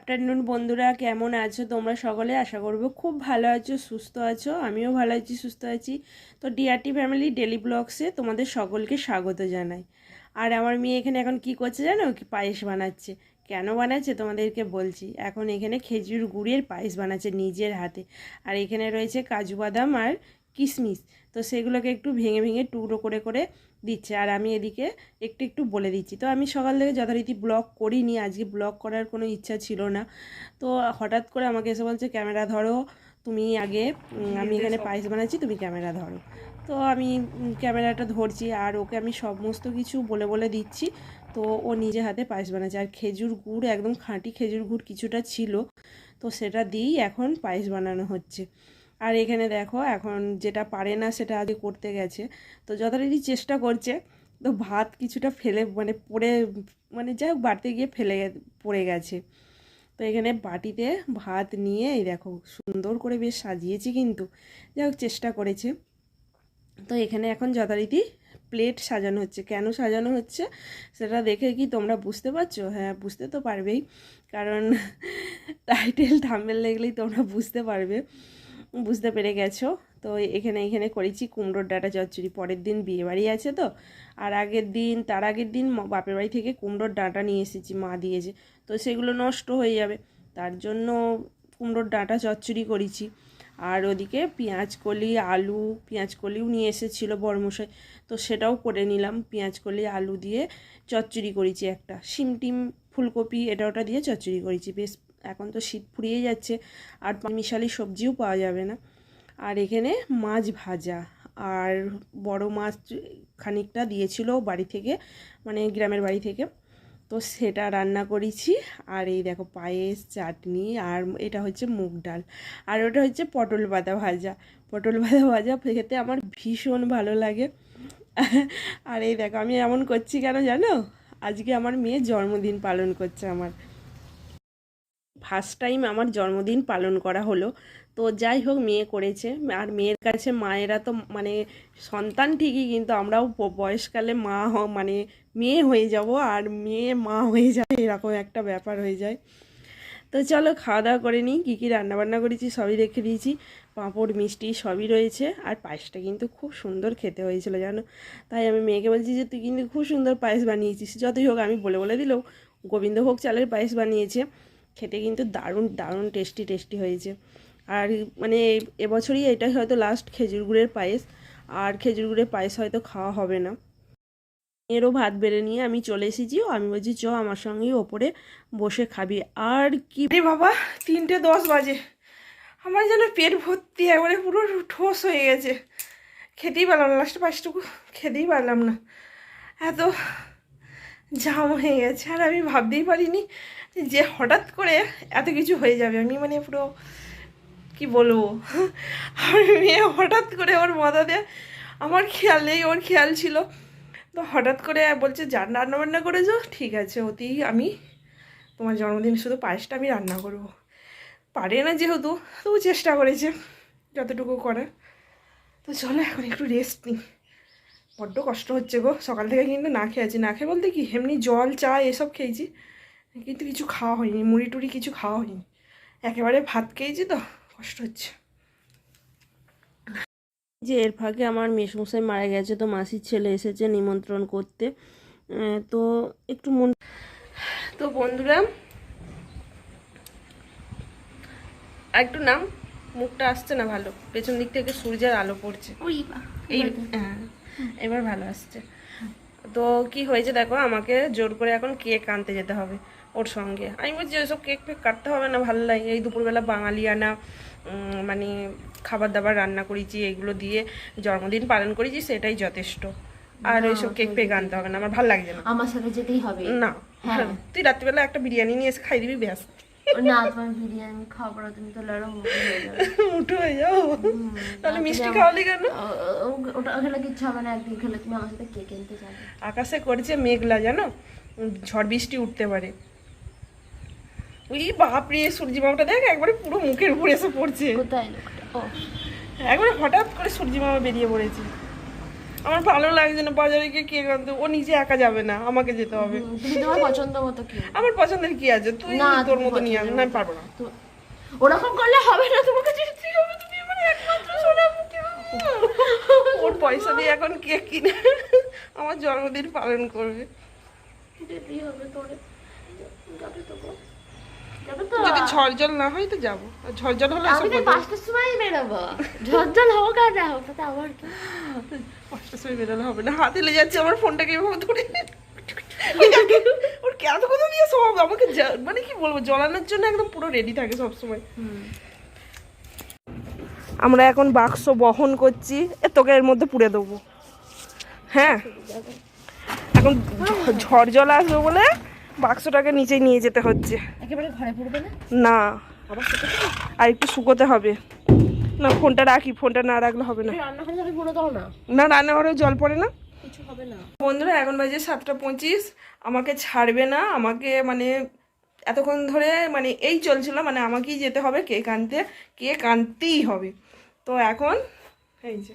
Afternoon বন্ধুরা, কেমন আছো তোমরা সকলে? আশা করব খুব ভালো আছো, সুস্থ আছো। আমিও ভালো আছি, সুস্থ আছি। তো ডিআরটি ফ্যামিলি ডেলি ব্লগসে তোমাদের সকলকে স্বাগত জানাই। আর আমার মেয়ে এখানে এখন কি করছে জানো? কি পায়েস বানাচ্ছে। কেন বানাচ্ছে তোমাদেরকে বলছি। এখন এখানে খেজুর গুড়ের পায়েস বানাচ্ছে নিজের হাতে। আর এখানে রয়েছে কাজু বাদাম আর কিশমিশ তো সেগুলোকে একটু ভেঙে ভেঙে টুকরো করে করে দিচ্ছে। আর আমি এদিকে একটু একটু বলে দিচ্ছি। তো আমি সকাল থেকে যথারীতি ব্লগ করিনি। আজকে ব্লগ করার কোনো ইচ্ছা ছিল না। তো হঠাৎ করে আমাকে এসে বলছে ক্যামেরা ধরো। তুমি আগে আমি এখানে পায়েস বানাচ্ছি তুমি ক্যামেরা ধরো। তো আমি ক্যামেরাটা ধরছি। আর ওকে আমি সমস্ত কিছু বলে বলে দিচ্ছি। তো ও নিজে হাতে পায়েস বানাচ্ছে। আর খেজুর গুড় একদম খাঁটি খেজুর গুড় কিছুটা ছিল। তো সেটা দিয়েই এখন পায়েস বানানো হচ্ছে। আর এখানে দেখো, এখন যেটা পারে না সেটা আগে করতে গেছে। তো যথারীতি চেষ্টা করছে, তো ভাত কিছুটা ফেলে মানে পড়ে মানে যাই হোক বাড়তে গিয়ে ফেলে পড়ে গেছে। তো এখানে বাটিতে ভাত নিয়ে, এই দেখো সুন্দর করে বেশ সাজিয়েছি কিন্তু, যাই হোক চেষ্টা করেছে। তো এখানে এখন যথারীতি প্লেট সাজানো হচ্ছে। কেন সাজানো হচ্ছে সেটা দেখে কি তোমরা বুঝতে পারছ? হ্যাঁ বুঝতে তো পারবেই, কারণ টাইটেল থাম্বেল দেখলেই তোমরা বুঝতে পারবে। বুঝতে পেরে গেছো? তো এখানে এখানে করেছি, কুমড়োর ডাটা চচ্চড়ি। পরের দিন বিয়েবাড়ি আছে তো। আর আগের দিন, তার আগের দিন বাপের বাড়ি থেকে কুমড়োর ডাঁটা নিয়ে এসেছি, মা দিয়েছে। তো সেগুলো নষ্ট হয়ে যাবে। তার জন্য কুমড়োর ডাঁটা চচ্চড়ি করেছি। আর ওদিকে পেঁয়াজ কলি আলু পেঁয়াজ কলিও নিয়ে এসেছিল বড়মশাই তো সেটাও করে নিলাম। পেঁয়াজ কলি আলু দিয়ে চচ্চড়ি করেছি একটা। শিম টিম, ফুলকপি, এটা ওটা দিয়ে চচ্চড়ি করেছি। বেশ এখন তো শীত ফুরিয়ে যাচ্ছে, আর মিশালি সবজিও পাওয়া যাবে না। আর এখানে মাছ ভাজা, আর বড় মাছ খানিকটা দিয়েছিল বাড়ি থেকে মানে গ্রামের বাড়ি থেকে। তো সেটা রান্না করেছি, আর এই দেখো পায়েস, চাটনি, আর এটা হচ্ছে মুগ ডাল, আর ওটা হচ্ছে পটল পাতা ভাজা। পটল পাতা ভাজা খেতে আমার ভীষণ ভালো লাগে। আর এই দেখো আমি এমন করছি কেন জানো? আজকে আমার মেয়ে জন্মদিন পালন করছে আমার। ফার্স্ট টাইম আমার জন্মদিন পালন করা হলো। তো যাই হোক, মেয়ে করেছে। আর মেয়ের কাছে মায়েরা তো মানে সন্তান ঠিকই, কিন্তু আমরাও বয়সকালে মা হ- মানে মেয়ে হয়ে যাব। আর মেয়ে মা হয়ে যায় এরকম একটা ব্যাপার হয়ে যায়। তো চলো খাওয়া দাওয়া করে নিই। কী কী রান্নাবান্না করেছি সবই রেখে দিয়েছি। পাঁপড়, মিষ্টি সবই রয়েছে। আর পায়েসটা কিন্তু খুব সুন্দর খেতে হয়েছিল, জানো? তাই আমি মেয়েকে বলছি যে, তুই কিন্তু খুব সুন্দর পায়েস বানিয়েছিস। যতই হোক, আমি বলে বলে দিলেও গোবিন্দভোগ চালের পায়েস বানিয়েছে। খেতে কিন্তু দারুণ দারুণ টেস্টি টেস্টি হয়েছে। আর মানে এবছরই এটাই হয়তো লাস্ট খেজুর গুড়ের পায়েস। আর খেজুর গুড়ের পায়েস হয়তো খাওয়া হবে না। এরও ভাত বেড়ে নিয়ে আমি চলে এসেছি আমি বলছি, চ, আমার সঙ্গেই ওপরে বসে খাবি। আর কি রে বাবা, তিনটে দশ বাজে। আমার যেন পেট ভর্তি, একবারে পুরো ঠোস হয়ে গেছে। খেতেই পারলাম না লাস্টে পাঁচটুকু খেতেই পারলাম না। এত জাম হয়ে গেছে। আর আমি ভাবতেই পারিনি যে হঠাৎ করে এত কিছু হয়ে যাবে। আমি মানে পুরো কি বলব? আমার মেয়ে হঠাৎ করে ওর মাথাতে আমার খেয়াল নেই, ওর খেয়াল ছিল। তো হঠাৎ করে বলছে, যা রান্না বান্না করেছ? ঠিক আছে, অতি আমি তোমার জন্মদিন শুধু পায়েসটা আমি রান্না করব। পারে না যেহেতু, তবু চেষ্টা করেছে, যতটুকু করার তো চলো এখন একটু রেস্ট নিই। বড্ড কষ্ট হচ্ছে গো। সকাল থেকে কিন্তু না খেয়ে আছি। না খেয়ে বলতে কি এমনি জল চা এসব খেয়েছি। কিন্তু কিছু খাওয়া হয়নি মুড়ি টুড়ি কিছু খাওয়া হয়নি। একেবারে ভাত খেয়েছি তো কষ্ট হচ্ছে। যে এর ফাঁকে আমার মেসমশাই মারা গেছে তো মাসির ছেলে এসেছে নিমন্ত্রণ করতে। তো একটু মন তো বন্ধুরা আর একটু নাম মুখটা আসছে না ভালো। পেছন দিক থেকে সূর্যের আলো পড়ছে। ওই এই হ্যাঁ। এবার ভালো আসছে। তো কি হয়েছে দেখো আমাকে জোর করে এখন কেক আনতে যেতে হবে ওর সঙ্গে। আমি বলছি ওইসব কেক ফেক কাটতে হবে না ভালো লাগে। এই দুপুরবেলা বাঙালিয়ানা মানে খাবার দাবার রান্না করেছি এগুলো দিয়ে জন্মদিন পালন করেছি সেটাই যথেষ্ট। আর ওইসব কেক ফেক আনতে হবে না আমার ভালো লাগছে না আমার সাথে যেতেই হবে। না হ্যাঁ। তুই রাত্রিবেলা একটা বিরিয়ানি নিয়ে এসে খাই দিবি ব্যাস। না তোমার বিরিয়ানি খাওয়া পরে তুমি তো লড়ো হয়ে যাবে। উঠে হয়ে যাও তাহলে মিষ্টি খাওয়ালি কেন? ওটা খেলে কিচ্ছু হবে না একদিন খেলে তুমি আমার সাথে কে কিনতে যাবে। আকাশে করেছে মেঘলা জানো? ঝড় বৃষ্টি উঠতে পারে। ওই বাপরে সূর্যি মামাটা দেখ একবারে পুরো মুখের উপর এসে পড়ছে। কোথায় ও। একবারে হঠাৎ করে সূর্যি মামা বেরিয়ে পড়েছে। আমার ভালো লাগছে না বাজারে গিয়ে কেক আনতে। ও নিজে একা যাবে না আমাকে যেতে হবে। তোমার পছন্দ মতো কি আমার পছন্দের কি আছে? তুই তোর মতো নিয়ে আসবি না আমি পারব না। ওরকম করলে হবে না তোমাকে যেতেই হবে তুমি আমার একমাত্র সোনা মুখে ওর পয়সা দিয়ে এখন কেক কিনে? আমার জন্মদিন পালন করবে। যেতেই হবে তোরে যাবে তো যদি না হয় তো যাব। হলে আমি। পাঁচটার সময় বেরোবো। ঝরঝর হোক আর না হোক তাতে আমার কি? পাঁচটার সময় বেরোলে হবে না। হাতে যাচ্ছে আমার ফোনটাকে এভাবে ধরে ওর এত কথা দিয়ে সব আমাকে মানে কি বলব জ্বলানোর জন্য একদম পুরো রেডি থাকে সব সময় আমরা এখন বাক্স বহন করছি এ তোকে এর মধ্যে পুড়ে দেবো। হ্যাঁ? এখন ঝড় জল আসবে বলে বাক্সটাকে নিচে নিয়ে যেতে হচ্ছে। একেবারে ঘরে পড়বে না? না। আর একটু শুকোতে হবে। না ফোনটা রাখি ফোনটা না রাখলে হবে না। রান্নাঘরে না রান্নাঘরেও জল পড়ে না। হবে না। বন্ধুরা, এখন বাজে সাতটা পঁচিশ। আমাকে ছাড়বে না। আমাকে মানে এতক্ষণ ধরে মানে এই চলছিল মানে আমাকেই যেতে হবে কেক আনতে কেক আনতেই হবে। তো এখন এই যে,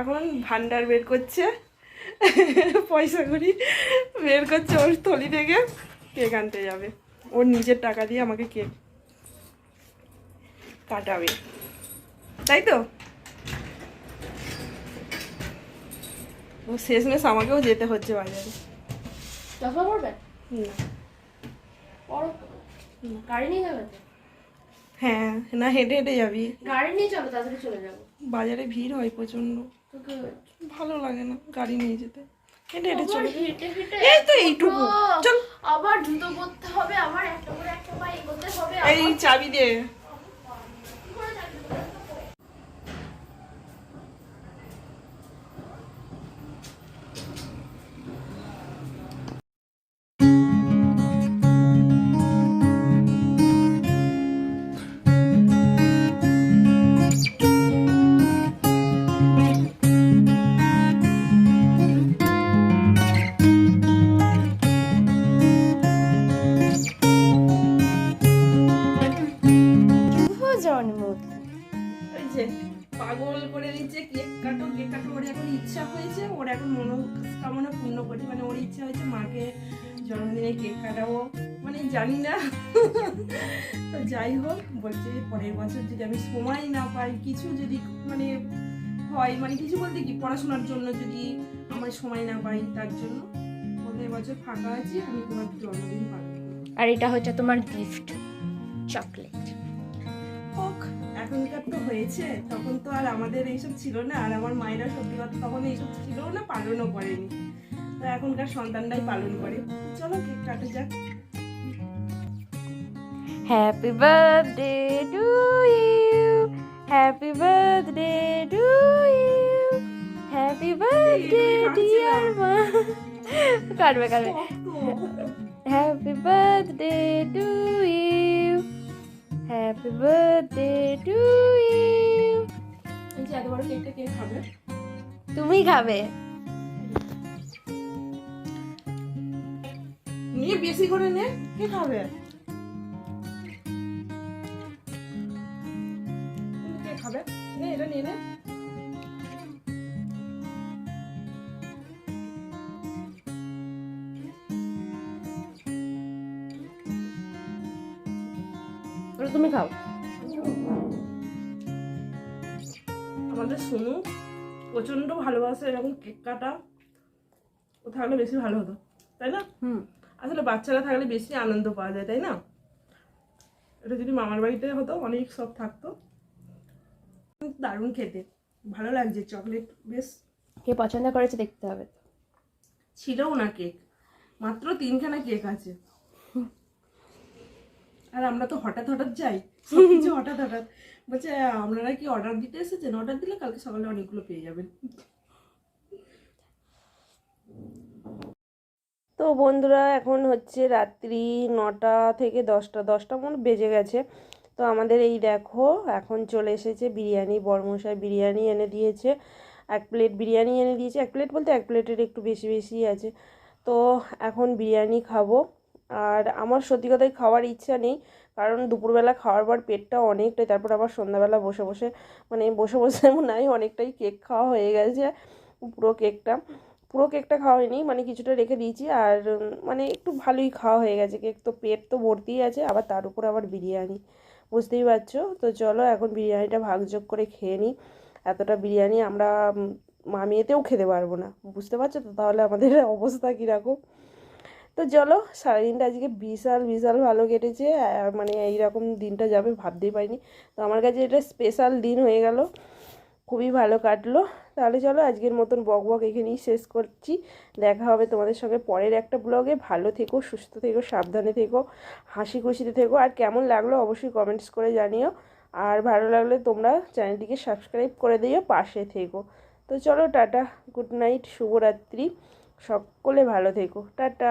এখন ভান্ডার বের করছে। পয়সা করি বের করছে ওর থলি থেকে কেক আনতে যাবে। ওর নিজের টাকা দিয়ে আমাকে কেক কাটাবে। তাই তো ও শেষমেশ আমাকেও যেতে হচ্ছে বাজারে। চশমা পড়বে না। গাড়ি নিয়ে যাবে হ্যাঁ না হেঁটে হেঁটে যাবি। গাড়ি নিয়ে চলো তাড়াতাড়ি চলে যাব। বাজারে ভিড় হয় প্রচণ্ড ভালো লাগে না গাড়ি নিয়ে যেতে। হেঁটে হেঁটে চলে। এই তো এইটুকু। চল। আবার জুতো পরতে হবে আবার একটা করে একটা পায়ে এগোতে হবে এই চাবি দে। পাগল করে দিচ্ছে, কেক কাটো কেক কাটো, ওর এখন ইচ্ছা হয়েছে, ওর এখন মনোকামনা পূর্ণ করি মানে ওর ইচ্ছা হয়েছে মাকে জন্মদিনে কেক কাটাবো মানে জানি না। তো যাই হোক, বলছে পরের বছর যদি আমি সময় না পাই, কিছু যদি মানে হয় মানে কিছু বলতে কি, পড়াশোনার জন্য যদি আমার সময় না পাই, তার জন্য পরের বছর ফাঁকা আছি, আমি তোমার জন্মদিন পালন আর এটা হচ্ছে তোমার গিফট চকলেট হোক এখনকার তো হয়েছে তখন তো আর আমাদের এইসব ছিল না আর আমার মায়েরা সত্যি কথা তখন এইসব ছিল না পালনও করেনি। তো এখনকার সন্তানরাই পালন করে। চলো কেক কাটা যাক। Happy birthday to you happy birthday to you happy birthday dear মা। কাটবে কাটবে। Happy birthday to you happy birthday to you তুমি খাবে। নিয়ে বেশি করে নে কে খাবে? কে খাবে? নে এটা নিয়ে নে। ওটা তুমি খাও। আমাদের সোনু প্রচণ্ড ভালোবাসে এরকম কেক কাটা। ও থাকলে বেশি ভালো হতো তাই না? হুম। আসলে বাচ্চারা থাকলে বেশি আনন্দ পাওয়া যায় তাই না? এটা যদি মামার বাড়িতে হতো অনেক সব থাকতো। দারুণ খেতে ভালো লাগছে চকলেট বেশ। কে পছন্দ করেছে দেখতে হবে ছিলও না কেক মাত্র তিনখানা কেক আছে। আর আমরা তো হঠাৎ হঠাৎ যাই। সব কিছু হঠাৎ হঠাৎ। বলছে, আপনারা কি অর্ডার দিতে এসেছেন? অর্ডার দিলে কালকে সকালে অনেকগুলো পেয়ে যাবেন। তো বন্ধুরা, এখন হচ্ছে রাত্রি নটা থেকে দশটা দশটা মনে বেজে গেছে। তো আমাদের এই দেখো, এখন চলে এসেছে বিরিয়ানি। বরমশাই বিরিয়ানি এনে দিয়েছে। এক প্লেট বিরিয়ানি এনে দিয়েছে। এক প্লেট বলতে এক প্লেটের একটু বেশি বেশি আছে। তো এখন বিরিয়ানি খাব। আর আমার সত্যি কথাই খাওয়ার ইচ্ছা নেই, কারণ দুপুরবেলা খাওয়ার পর পেটটা অনেকটাই, তারপর আবার সন্ধ্যাবেলা বসে বসে মানে বসে বসে নাই, অনেকটাই কেক খাওয়া হয়ে গেছে, পুরো কেকটা। পুরো কেকটা খাওয়া হয়নি মানে কিছুটা রেখে দিয়েছি, আর মানে একটু ভালোই খাওয়া হয়ে গেছে, কেক তো পেট তো ভর্তিই আছে, আবার তার উপর আবার বিরিয়ানি, বুঝতেই পারছ? তো চলো এখন বিরিয়ানিটা ভাগযোগ করে খেয়ে নিই, এতটা বিরিয়ানি আমরা মামিয়েতেও খেতে পারব না, বুঝতে পারছ তো তাহলে আমাদের অবস্থা কীরকম? তো চলো, সারাদিনটা আজকে বিশাল বিশাল ভালো কেটেছে। মানে এইরকম দিনটা যাবে ভাবতেই পারিনি। তো আমার কাছে এটা স্পেশাল দিন হয়ে গেল। খুবই ভালো কাটলো। তাহলে চলো, আজকের মতন বক বক এখানেই শেষ করছি। দেখা হবে তোমাদের সঙ্গে পরের একটা ব্লগে ভালো থেকো, সুস্থ থেকো, সাবধানে থেকো হাসি খুশিতে থেকো। আর কেমন লাগল অবশ্যই কমেন্টস করে জানিও। আর ভালো লাগলে তোমরা চ্যানেলটিকে সাবস্ক্রাইব করে দিও, পাশে থেকো। তো চলো, টাটা গুড নাইট শুভরাত্রি। সকলে ভালো থেকো। টাটা।